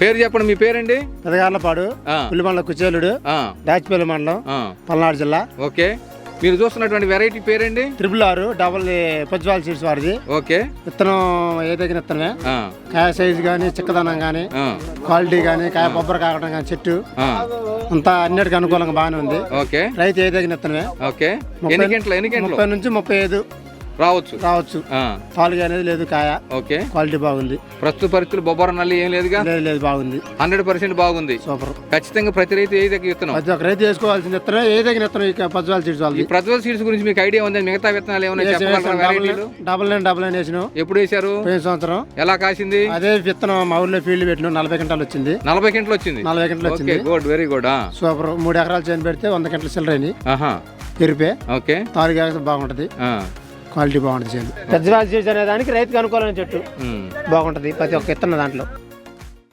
పేరు చెప్పండి మీ పేరండి? పెదగార్లపాడు పుల్లిమండల కుచేలుడు దాచిపల్లి మండలం. పల్నాడు జిల్లా. ఓకే. మీరు చూస్తున్నటువంటి వెరైటీ పేరండి ట్రిపుల్ ఆరు డబల్ పచ్చివాల్ సీడ్స్ వారిది. ఓకే. విత్తనం ఏ తగిన విత్తనమే. కాయ సైజు కానీ చిక్కదనం కానీ క్వాలిటీ కానీ కాయ బొబ్బర కాకడం కానీ చెట్టు. అంతా అన్నిటికీ అనుకూలంగా బాగానే ఉంది. ఓకే. రైతు ఏ తగిన విత్తనమే. ఓకే. ఎన్ని గంటలు ఎన్ని గంటలు ముప్పై నుంచి ముప్పై ఐదు. రావచ్చు. రావచ్చు. పాలుగా అనేది లేదు కాయ. ఓకే. క్వాలిటీ బాగుంది. ప్రస్తుత పరిస్థితులు బొబ్బర నల్లి ఏం లేదుగా? లేదు లేదు బాగుంది. హండ్రెడ్ పర్సెంట్ బాగుంది. సూపర్. ఖచ్చితంగా ప్రతి రైతు ఏ దగ్గర విత్తనం ప్రతి ఒక్క రైతు వేసుకోవాల్సిన విత్తనం ఏ ఇక పచ్చివాల్ సీడ్స్ ఈ ప్రజ్వల్ సీడ్స్ గురించి మీకు ఐడియా ఉందా? మిగతా విత్తనాలు ఏమైనా చెప్పగలరా? డబల్ నైన్ డబల్ నైన్ వేసినాం. ఎప్పుడు వేశారు? పోయిన సంవత్సరం. ఎలా కాసింది? అదే విత్తనం మా ఊర్లో ఫీల్డ్ పెట్టినాం. నలభై గంటలు వచ్చింది. నలభై గంటలు వచ్చింది. నలభై గంటలు వచ్చింది. Good very good super. మూడు ఎకరాలు చేను పెడితే వంద గంటలు సిల్లరైంది ఆహా. పెరిపే ఓకే. తాలుగా బాగుంటది. క్వాలిటీ బాగుంటుంది చేను. సీడ్స్ అనే దానికి రైతుకి అనుకూలమైన చెట్టు. బాగుంటది. ప్రతి ఒక్క విత్తనం దాంట్లో.